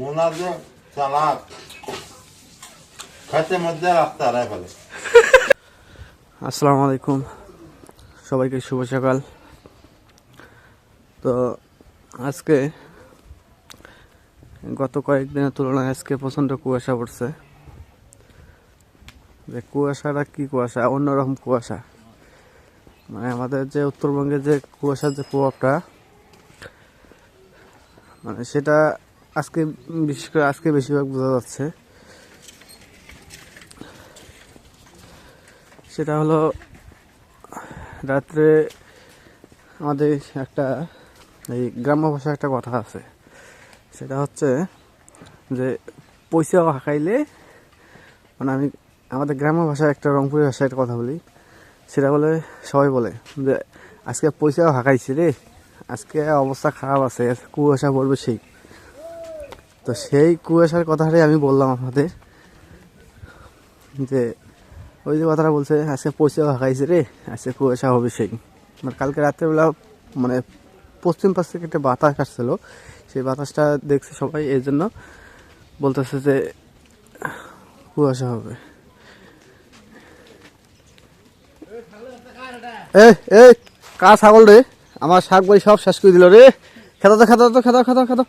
মোনাজে আসসালামু আলাইকুম। সবাইকে শুভ সকাল। তো আজকে গত কয়েকদিনের তুলনায় আজকে প্রচণ্ড কুয়াশা পড়ছে। যে কুয়াশাটা কি কুয়াশা? অন্যরকম কুয়াশা। মানে আমাদের যে উত্তরবঙ্গের যে কুয়াশার যে প্রভাবটা মানে সেটা আজকে বিশেষ করে আজকে বেশিরভাগ বোঝা যাচ্ছে। সেটা হলো, রাত্রে আমাদের একটা এই গ্রাম্য ভাষায় একটা কথা আছে। সেটা হচ্ছে যে পয়সা হাঁকাইলে মানে আমি আমাদের গ্রাম্য ভাষায় একটা রংপুরি ভাষায় একটা কথা বলি। সেটা বলে, সবাই বলে যে, আজকে পয়সাও হাঁকাইছে রে। আজকে অবস্থা খারাপ আছে কুয়াশা পড়বে সেই। তো সেই কুয়াশার কথাটাই আমি বললাম আপনাদের, যে ওই যে কথাটা বলছে, আজকে পয়সা হাঁকাইছে রে, আজকে কুয়াশা হবে সেই। মানে কালকে রাত্রেবেলা মানে পশ্চিম পাশ থেকে একটা বাতাস আসছিল, সেই বাতাসটা দেখছে সবাই, এই জন্য বলতেছে যে কুয়াশা হবে। এ কা ছাগল রে? আমার শাক বাড়ি সব শেষ করে দিল রে। খেতো তো খেতো তো খেতো খেতো খেতো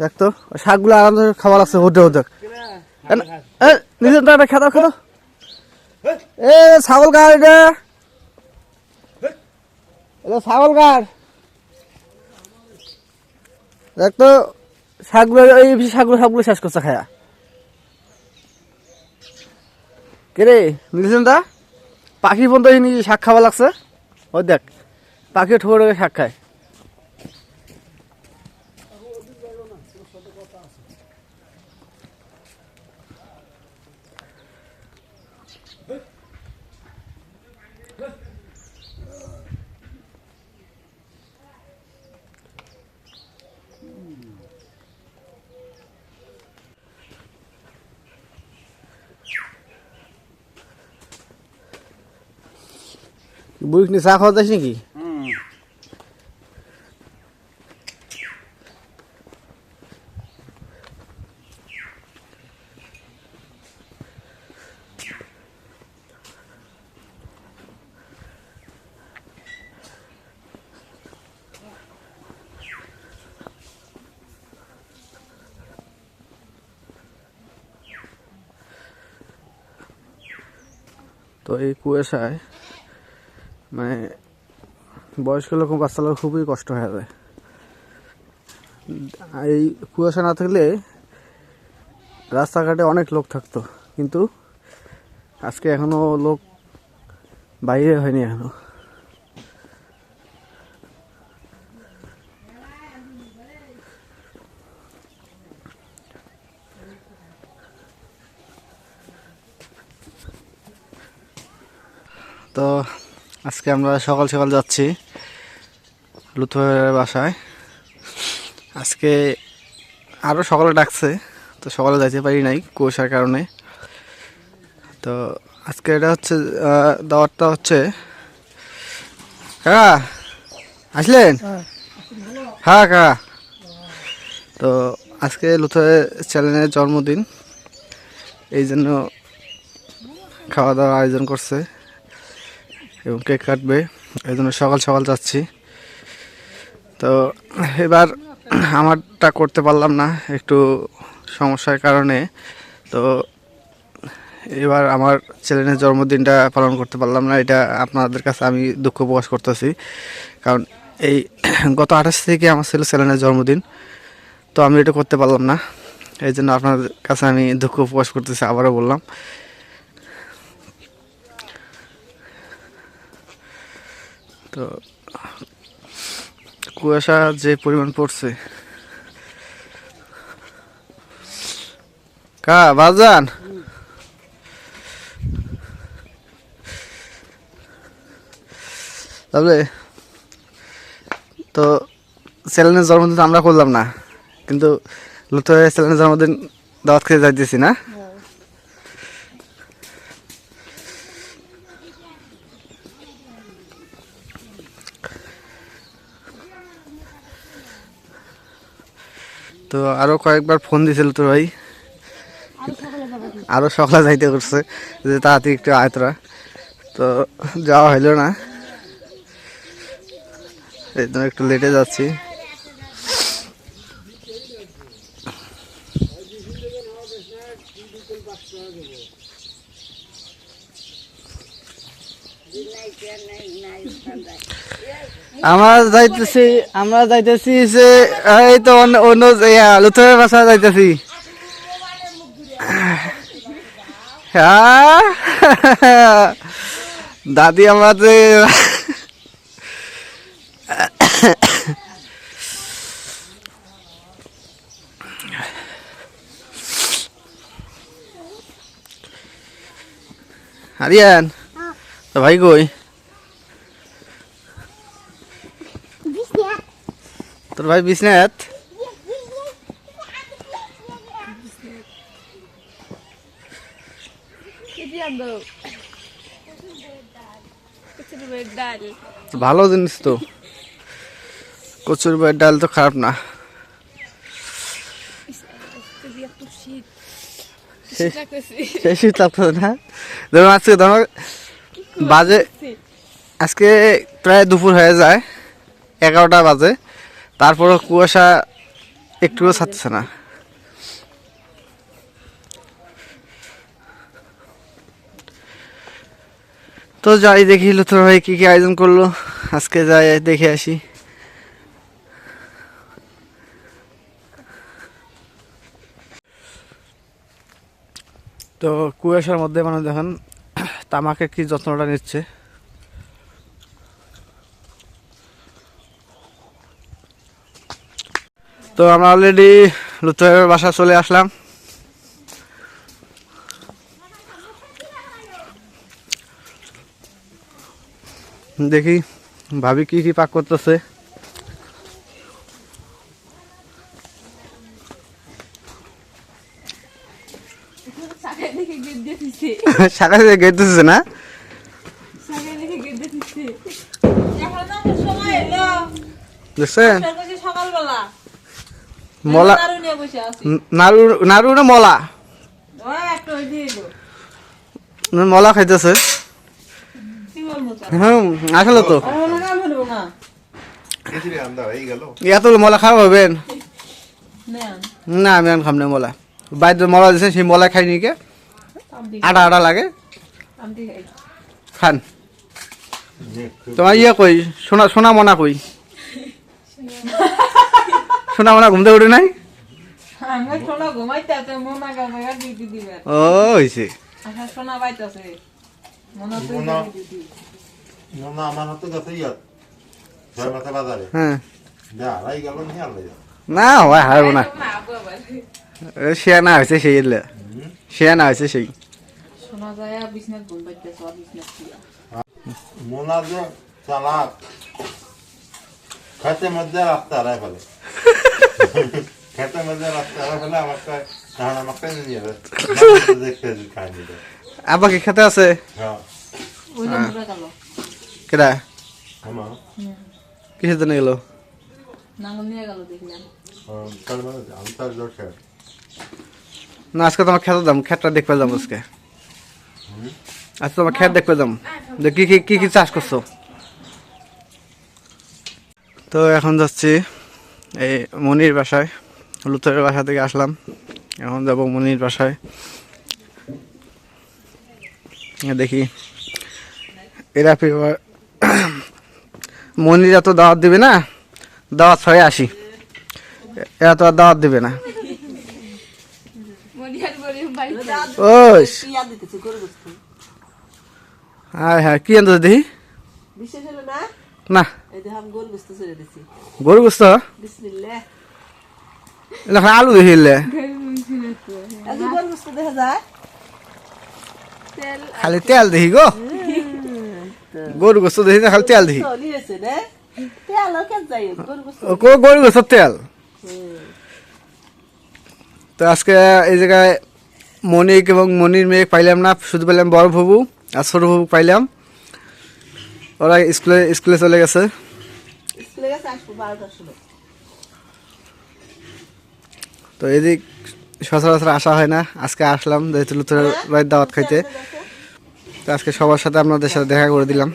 দেখ তো শাকগুলো আরাম খাবার আছে হোদে হোদে নিজের একটা খেতো খেতো। এ, ছাগল কার এটা? ছাগল কার? দেখ তো, শাকগুলো, এই শাকগুলো সবগুলো শেষ করছে খায়া। কে রে বুঝলেন দা পাখি পর্যন্ত শাক খাওয়া লাগছে? ও দেখ পাখি ঠোর শাক খায়। বুড়ি নি চা খাওয়া যাস নাকি? তো এই কুয়াশায় মানে বয়স্ক লোক বাচ্চা লোক খুবই কষ্ট হয়ে যায়। এই কুয়াশা না থাকলে রাস্তাঘাটে অনেক লোক থাকতো, কিন্তু আজকে এখনও লোক বাইরে হয়নি এখনও। তো আজকে আমরা সকাল সকাল যাচ্ছি লুথুয়ের বাসায়। আজকে আরও সকালে ডাকছে তো সকালে যাইতে পারি নাই কুয়াশার কারণে। তো আজকে এটা হচ্ছে দাওয়ারটা হচ্ছে কাকা আসলেন? হ্যাঁ। কাকা। তো আজকে লুথুয়ে চ্যানেলের জন্মদিন এই জন্য খাওয়া দাওয়ার আয়োজন করছে। এবং কেক কাটবে, এই জন্য সকাল সকাল যাচ্ছি। তো এবার আমারটা করতে পারলাম না, একটু সমস্যার কারণে। তো এবার আমার ছেলের জন্মদিনটা পালন করতে পারলাম না, এটা আপনাদের কাছে আমি দুঃখ প্রকাশ করতেছি। কারণ এই গত আঠাশ থেকে আমার ছিল ছেলেনের জন্মদিন, তো আমি এটা করতে পারলাম না। এই জন্য আপনাদের কাছে আমি দুঃখ প্রকাশ করতেছি, আবারও বললাম। তো, কুয়াশা যে পরিমাণ পড়ছে। কা, বাজান। তাহলে, তো ছেলেনের জন্মদিন আমরা করলাম না, কিন্তু লুতো ছেলেনের জন্মদিন দাওয়াত খেতে যাইতেছি না? তো আরও কয়েকবার ফোন দিছিল তো ভাই। আরও সকালে যাইতে করছে, যে তাড়াতাড়ি একটু আয়তরা তো যাওয়া হইল না। এই একটু লেটে যাচ্ছি। আমরা যাইতেছি আমরা যাইতেছি যে, এই তো অন্য লুথুরের বাসা যাইতেছি। দাদি আমাদের আরিয়ান ভাই কই? তোর ভাই ডাল ভালো জিনিস তো। কচুর বয়ের ডাল তো খারাপ না। আজকে বাজে আজকে প্রায় দুপুর হয়ে যায়, এগারোটা বাজে। তারপরও কুয়াশা একটুও ছাড়ছে না। তো যাই, দেখি লুথুর ভাই কি কি আয়োজন করল। আজকে যাই, দেখে আসি। তো কুয়াশার মধ্যে মানে দেখেন, তামাকের কি যত্নটা নিচ্ছে। তো আমরা অলরেডি লুথুরের বাসা চলে আসলাম। দেখি, ভাবি কি কি পাক করতেছে। না? দেখছেন? মলা নাড়ু নাড়ু না মলা। মলা খাইতেছে। হুম আসলে তো। এত মলা খাওয়া হবেন না। আমি আর খাম না মলা। বাইরে মলা দিছে সেই মলা খাই নি কে? আটা আটা লাগে। খান। তোমার ইয়ে কই? সোনা সোনা মনা কই? সোনা মনা ঘুমতে উঠে নাই? মোনা ও আচ্ছা মোনা মোনা। না আমার হ্যাঁ। না হারবো না। মা না হয়েছে সেই না হয়েছে মোনা যে চালাক খেতে মধ্যে রাস্তা ফেলে। খেতে মধ্যে রাস্তা হারাই ফেলে আমার কয় তাহলে আমাকে নিয়ে যাবে দেখতে খাই নিতে আব্বা কি খেতে আছে? হ্যাঁ। কেডা? কিসের জন্য গেলো নাঙ্গল নিয়ে গেল দেখলাম। তার মানে না আজকে তোমার খেতে দাম খেতটা দেখতে যাম আজকে। আজকে তোমার খেত দেখতে যাম যে কি কি কি কি চাষ করছ? তো এখন যাচ্ছি। এই মনির বাসায় লুথরের বাসা থেকে আসলাম। এখন যাব মনির বাসায়। দেখি এরা মনিরা তো দাওয়াত দিবে না? দাওয়াত ছয়ে আসি। এরা তো আর দাওয়াত দিবে না। হ্যাঁ হ্যাঁ কি আনতে দেখি? না। গরু গোস্ত আলু দেখিলে এই যে গরু গোস্ত দেখা যায়। তেল খালি তেল দেখি গো। গরু গোস্ত দেখি না খালি তেল দেখি। গরু গোস্ত গরু গোস্ত তেল? তো আজকে এই জায়গায় মনিক এবং মনির মেয়ে পাইলাম না শুধু পেলাম বড় বাবু আর ছোট বাবু পাইলাম। ওরা স্কুলে স্কুলে চলে গেছে। স্কুলে গেছে আসব বারোটার সময়। তো এদিক সচরাচর আসা হয় না। আজকে আসলাম যেহেতু লুথুরের বাড়ির দাওয়াত খাইতে। তো আজকে সবার সাথে আপনাদের সাথে দেখা করে দিলাম।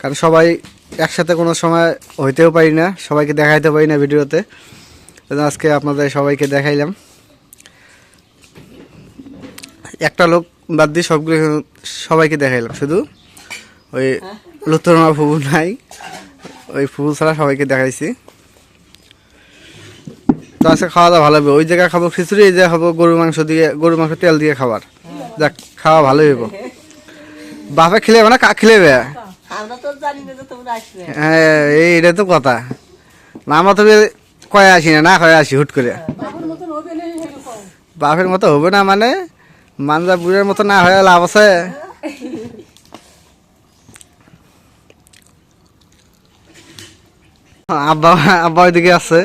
কারণ সবাই একসাথে কোনো সময় হইতেও পারি না সবাইকে দেখাইতে পারি না ভিডিওতে। আজকে আপনাদের সবাইকে দেখাইলাম। একটা লোক বাদ দিয়ে সবগুলো সবাইকে দেখাইলাম। শুধু ওই লুত্তরমা ফুবু নাই। ওই ফুল ছাড়া সবাইকে দেখাইছি। তো আজকে খাওয়া দাওয়া ভালো হবে। ওই জায়গায় খাব খিচুড়ি এই জায়গায় খাব গরুর মাংস দিয়ে গরুর মাংস তেল দিয়ে খাবার। যাক খাওয়া ভালো হইব। বাপে খেলেবে না কাক খেলেবে হ্যাঁ এই এটা তো কথা। না আমরা তবে কয়ে আসি না না কয়ে আসি হুট করে। বাপের মতো হবে না মানে মানজা বুড়ের মতো না হয়ে লাভ আছে। আব্বা আব্বা ওইদিকে আছে।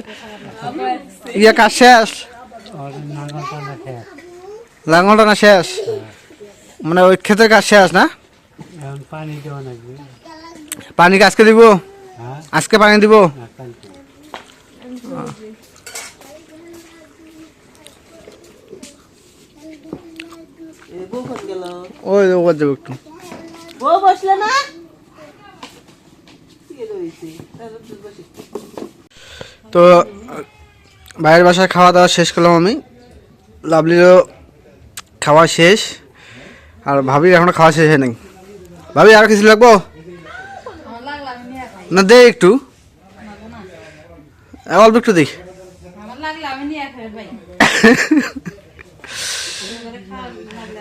ইয়ে কাজ শেষ? লাঙ্গলটা না শেষ? মানে ওই ক্ষেতের কাজ শেষ না? পানি কি আজকে দিব? আজকে পানি দিব? না কালকে এ বউ কোন গেল? ওই ওর যাব একটু বসলে না কি রয়েছে তাহলে তুই বসিস। তো বাইরের বাসায় খাওয়া দাওয়া শেষ করলাম আমি। লাভলিরও খাওয়া শেষ। আর ভাবির এখনও খাওয়া শেষ হয় নাই ভাবি, আর কিছু লাগবো? না, দে একটু। অল্প একটু খাওয়া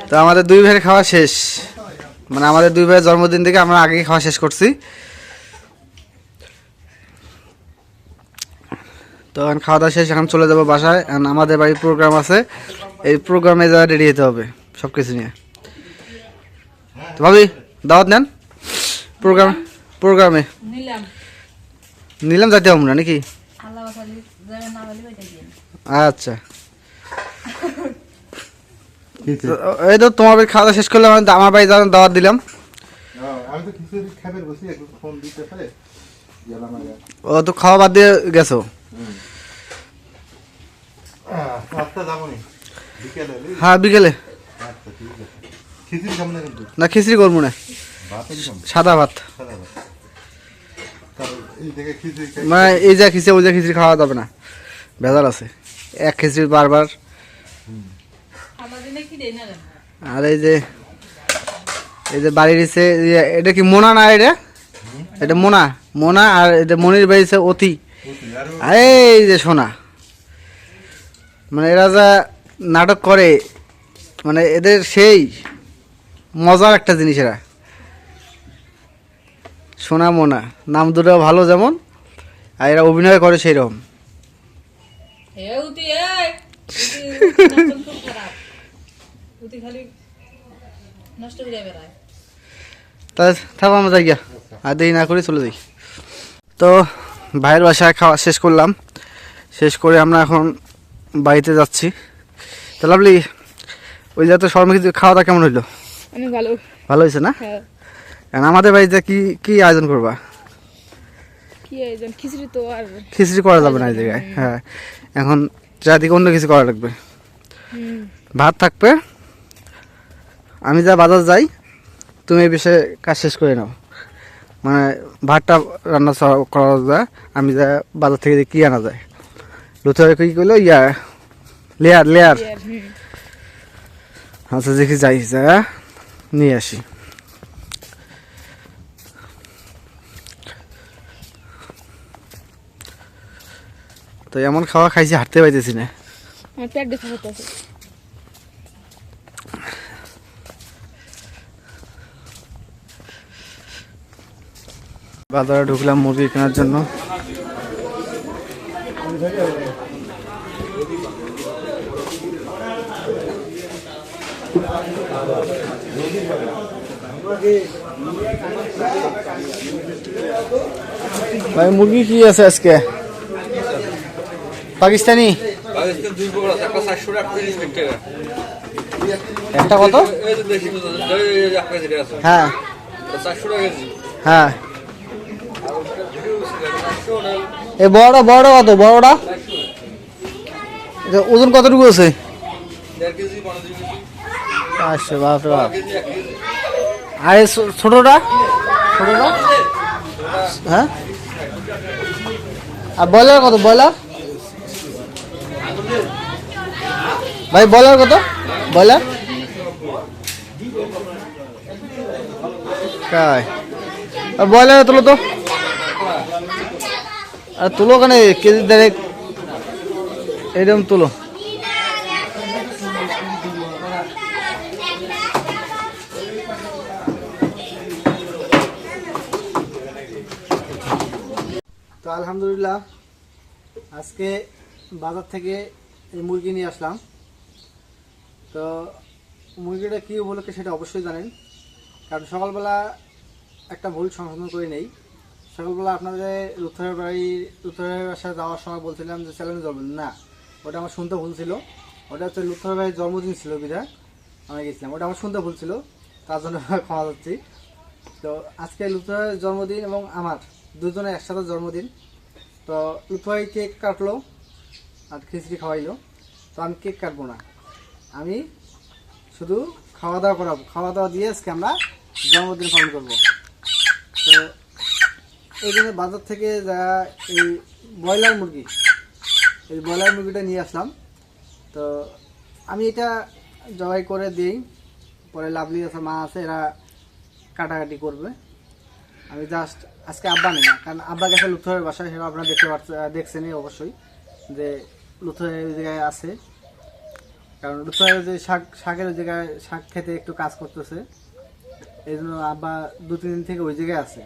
তো আমাদের দুই ভাইয়ের খাওয়া শেষ। মানে আমাদের দুই ভাইয়ের জন্মদিন থেকে আমরা আগেই খাওয়া শেষ করছি। তো এখন খাওয়া দাওয়া শেষ এখন চলে যাব বাসায়। এখন আমাদের বাড়ির প্রোগ্রাম আছে। এই প্রোগ্রামে যা রেডি হতে হবে সব কিছু নিয়ে। তো ভাবি দাওয়াত নেন? প্রোগ্রাম প্রোগ্রামে নিলাম। নিলাম যাইতে হবে না নাকি? আচ্ছা। এই তো তোমার বাড়ি খাওয়া দাওয়া শেষ করলাম আমি আমার বাড়ি যাওয়ার দাওয়াত দিলাম। আমি তো খিচুড়ি খাবার বসি একটু ফোন দিতে পারে ও তো খাওয়া বাদ দিয়ে গেছো আচ্ছা যাব নি বিকেলে এলি? হ্যাঁ বিকেলে। আচ্ছা ঠিক আছে। খিচুড়ি না করব না। সাদা ভাত। মানে এই যা খিচড়ি ওই যা খিচড়ি খাওয়া যাবে না। ভেজাল আছে। এক খিচড়ি বারবার। না? আর এই যে এই যে বাড়ির এসে এটা কি মোনা না এটা? এটা মোনা। মোনা আর এটা মনির বাড়িছে অতি। এই যে সোনা। মানে এরা যা নাটক করে মানে এদের সেই মজার একটা জিনিস এরা। সোনা মোনা নাম দুটো ভালো যেমন আর এরা অভিনয় করে সেই রকম থাকো আমরা যাই গিয়া। আর দেরি না করে চলে যাই। তো ভাইয়ের বাসায় খাওয়া শেষ করলাম। শেষ করে আমরা এখন বাড়িতে যাচ্ছি। তো লাভলি ওই যাতে শর্মা কিছু খাওয়া দাওয়া কেমন হইল? অনেক ভালো। ভালো হয়েছে না? হ্যাঁ। কারণ আমাদের বাড়িতে কি কি আয়োজন করবা? কি তো আর খিচড়ি করা যাবে না এই জায়গায়। হ্যাঁ। এখন চারদিকে অন্য কিছু করা লাগবে। ভাত থাকবে। আমি যা বাজার যাই তুমি এই বিষয়ে কাজ শেষ করে নাও। মানে ভাতটা রান্না করা যায় আমি যা বাজার থেকে কি আনা যায়। লুথরে কি করল ইয়া লেয়ার লেয়ার। আচ্ছা দেখি যাই যা নিয়ে আসি। তো এমন খাওয়া খাইছি হাঁটতে পাইতেছি না। বাজারে ঢুকলাম মুরগি কেনার জন্য। ভাই মুরগি কি আছে আজকে? পাকিস্তানি? পাকিস্তান দুই প্রকার একটা কত? হ্যাঁ। হ্যাঁ আর ওটা ভিডিও ছিল, চারশো না এ বড় বড় কত? বড়টা? ওজন কতটুকু আছে? আচ্ছা বাপ। এক কেজি আর ছোটটা? ছোটটা? হ্যাঁ? আর ব্রয়লার কত? ব্রয়লার? ভাই, ব্রয়লার কত? ব্রয়লার? কাই? আর ব্রয়লার তুলো তো? আর তুলো ওখানে কেজি দেড়েক। এরকম তুলো। তো আলহামদুলিল্লাহ, আজকে বাজার থেকে এই মুরগি নিয়ে আসলাম। তো মুরগিটা কী উপলক্ষে সেটা অবশ্যই জানেন, কারণ সকালবেলা একটা ভুল সংশোধন করে নেই। সকালবেলা আপনাদের লুথরের বাড়ি লুথরের বাসায় যাওয়ার সময় বলছিলাম যে চ্যালেঞ্জ জন্মদিন না, ওটা আমার শুনতে ভুল ছিল। ওটা হচ্ছে লুথরের বাড়ির জন্মদিন ছিল, বিধায় আমি গেছিলাম। ওটা আমার শুনতে ভুল ছিল, তার জন্য ক্ষমা যাচ্ছি তো আজকে লুথুয়ের জন্মদিন এবং আমার দুজনের একসাথে জন্মদিন। তো লুথুয়াই কেক কাটলো আর খিচড়ি খাওয়াইলো। তো আমি কেক কাটবো না। আমি শুধু খাওয়া দাওয়া করাবো। খাওয়া দাওয়া দিয়ে আজকে আমরা জন্মদিন পালন করব। তো এই জন্য বাজার থেকে যা এই ব্রয়লার মুরগি। এই ব্রয়লার মুরগিটা নিয়ে আসলাম। তো আমি এটা জবাই করে দিই। পরে লাভলি আছে, মা আছে, এরা কাটাকাটি করবে। আমি জাস্ট আজকে আব্বা নেই কারণ আব্বা গেছে লুথরের বাসায়, সেটা আপনারা দেখতে পাচ্ছেন দেখছেনই অবশ্যই যে লুথরের ওই জায়গায় আছে। কারণ লুথরের যে শাক শাকের ওই জায়গায় শাক খেতে একটু কাজ করতেছে। এই জন্য আব্বা দু তিন দিন থেকে ওই জায়গায় আছে।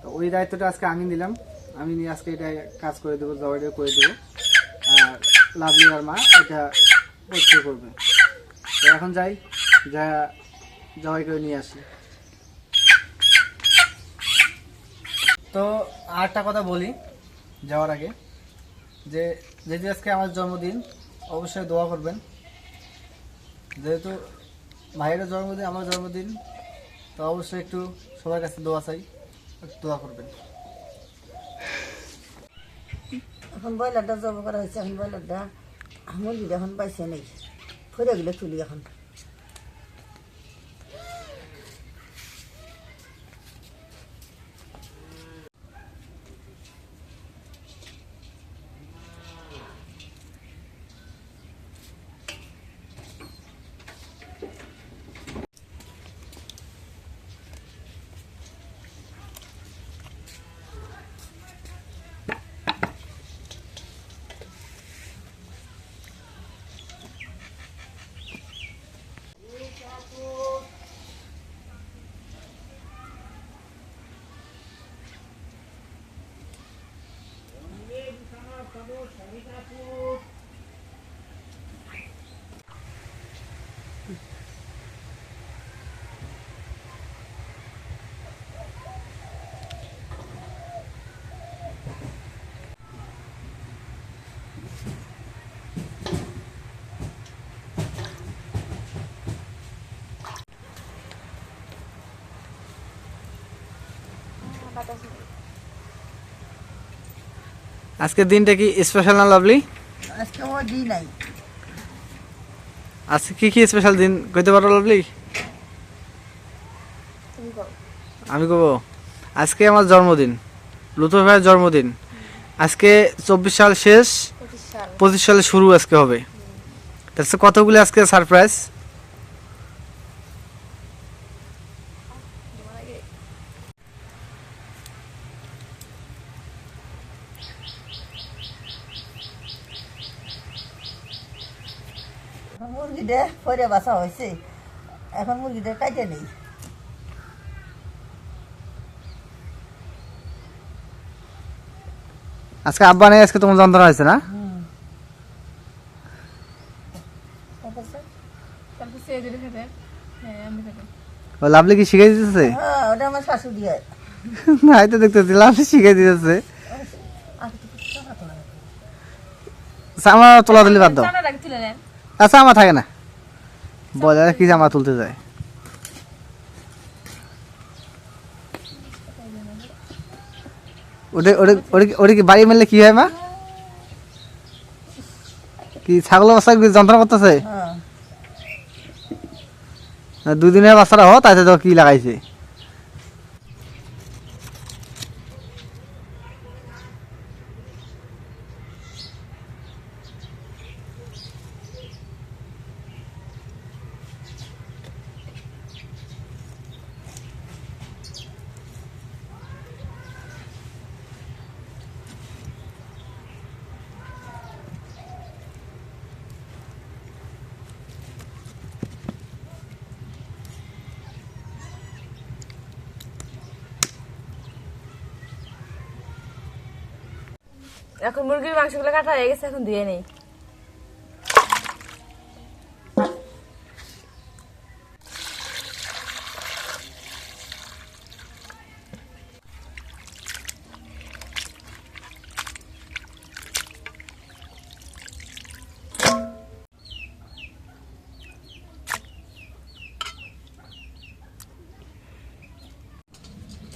তো ওই দায়িত্বটা আজকে আমি নিলাম। আমি নিয়ে আজকে এটা কাজ করে দেবো, জবাইটা করে দেবো। আর লাভলি আর মা এটা পরিষ্কার করবে। তো এখন যাই, যা জবাই করে নিয়ে আসি। তো আরেকটা কথা বলি যাওয়ার আগে, যে যেহেতু আজকে আমার জন্মদিন, অবশ্যই দোয়া করবেন। যেহেতু ভাইয়েরও জন্মদিন, আমার জন্মদিন, তো অবশ্যই একটু সবার কাছে দোয়া চাই। দোয়া করবেন। এখন ব্রয়লারটা জব করা হয়েছে, এখন ব্রয়লারটা মুরগিটা এখন পাইছে নেই। ফুরে গেলে তুলি এখন। আজকের দিনটা কি স্পেশাল না লাভলি আজকে ও দিই নাই। আজকে কি কি স্পেশাল দিন? কইতে পারো লাভলি আমি কব আজকে আমার জন্মদিন লুথর ভাইয়ের জন্মদিন। আজকে চব্বিশ সাল শেষ পঁচিশ সালে। শুরু আজকে হবে। তাহলে কতগুলি আজকে সারপ্রাইজ মুরগিটা ফরে বাসা হয়েছে। এখন মুরগিটা কাটে নেই। আজকে আব্বা নেই আজকে তোমার যন্ত্রণা হয়েছে না? হ্যাঁ আমি খেতে ও লাভলি কি শিখাই দিতেছে? হ্যাঁ ওটা আমার শাশুড়ি হয়। না তো দেখতেছি লাভলি শিখাই দিতেছে। তোলা তুলি বাদ দাও। আচ্ছা আমার থাকে না। বলে কি জামা তুলতে যায়। ওটা ওটা ওটা কি- বাড়ি মেললে কি হয় মা? কি ছাগল বাচ্চা যন্ত্রণা করতেছে? হ্যাঁ। দুদিনের বাচ্চারা হ তাতে তো কি লাগাইছে এখন মুরগির মাংসগুলো কাটা হয়ে গেছে এখন ধুয়ে নেই।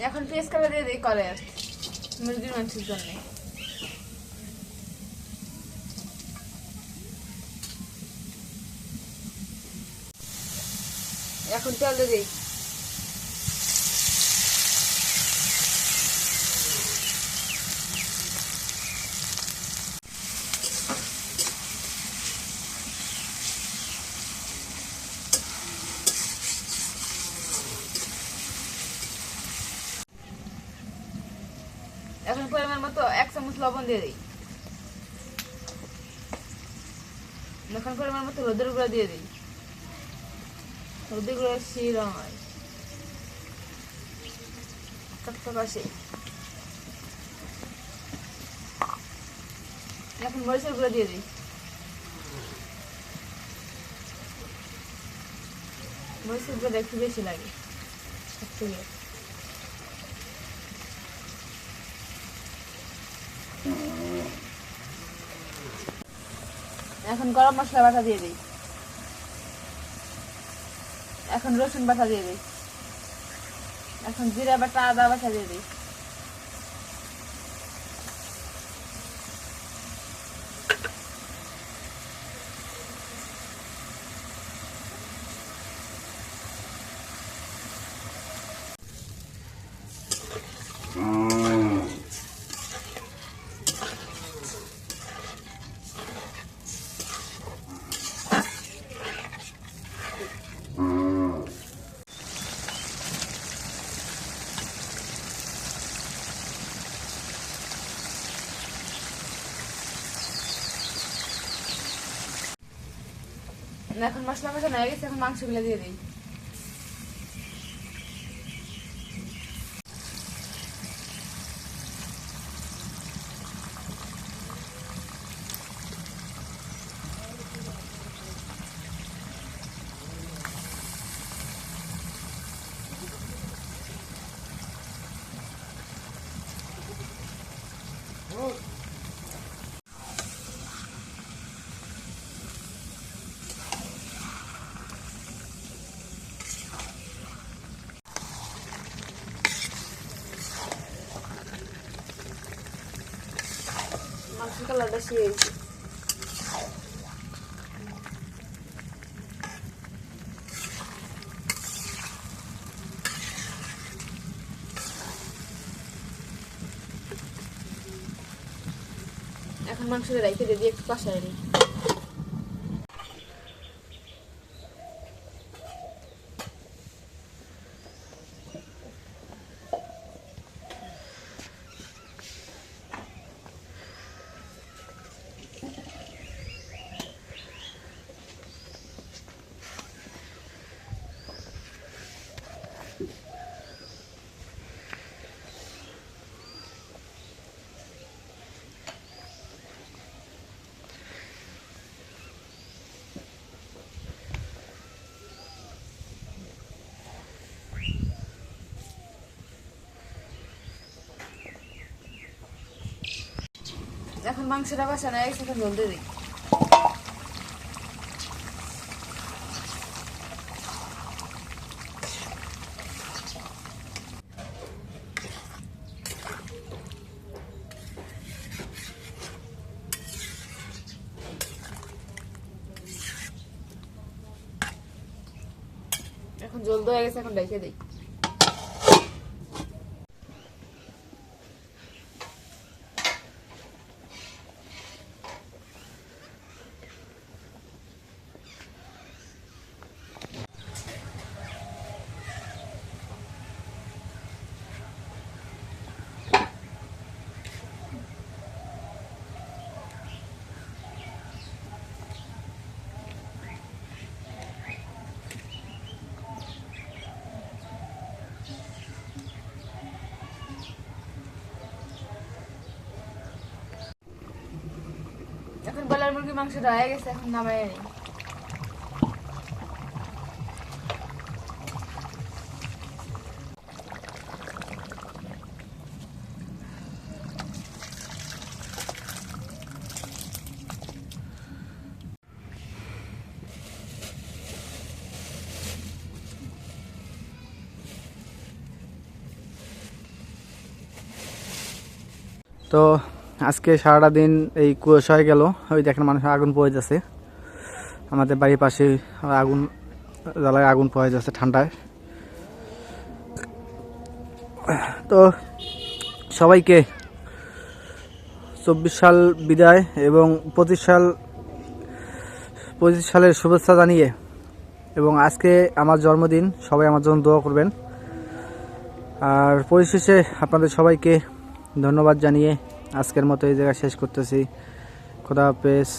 এখন পেস্ট করে দিয়ে দিই করে মুরগির মাংসের জন্য। এখন তেল দিয়ে দিই। এখন পরিমাণ মতো এক চামচ লবণ দিয়ে দিই। এখন পরিমাণ মতো হলুদের গুঁড়া দিয়ে দিই। হলুদের গুঁড়া শিরা হয় একটা পাশে এখন মরিচের দিয়ে দিই মরিচের গুঁড়া একটু বেশি লাগে সব থেকে এখন গরম মশলা বাটা দিয়ে দিই। এখন রসুন বাটা দিয়ে দিই। এখন জিরা বাটা আদা বাটা দিয়ে দিই। এখন মশলা মশলা হয়ে গেছে এখন মাংসগুলো দিয়ে দিই মাংস বেশি হয়েছে এখন মাংসটা রেখে দিয়ে একটু কষায় নিই এখন মাংসটা বাসা না এক সেকেন্ড জল দিয়ে দিই। এখন জল দেওয়া গেছে, এখন দেখে দিই। এখন বলার মুরগি মাংসটা হয়ে গেছে এখন নামাই নিই তো আজকে সারাটা দিন এই কুয়াশা হয়ে গেল। ওই দেখেন মানুষ আগুন পোয়া যাচ্ছে। আমাদের বাড়ির পাশে আগুন, জ্বালায় আগুন পোয়া যাচ্ছে ঠান্ডায়। তো সবাইকে চব্বিশ সাল বিদায় এবং পঁচিশ সাল, পঁচিশ সালের শুভেচ্ছা জানিয়ে এবং আজকে আমার জন্মদিন, সবাই আমার জন্য দোয়া করবেন। আর পরিশেষে আপনাদের সবাইকে ধন্যবাদ জানিয়ে আজকের মতো এই জায়গায় শেষ করতেছি। খোদা হাফেজ।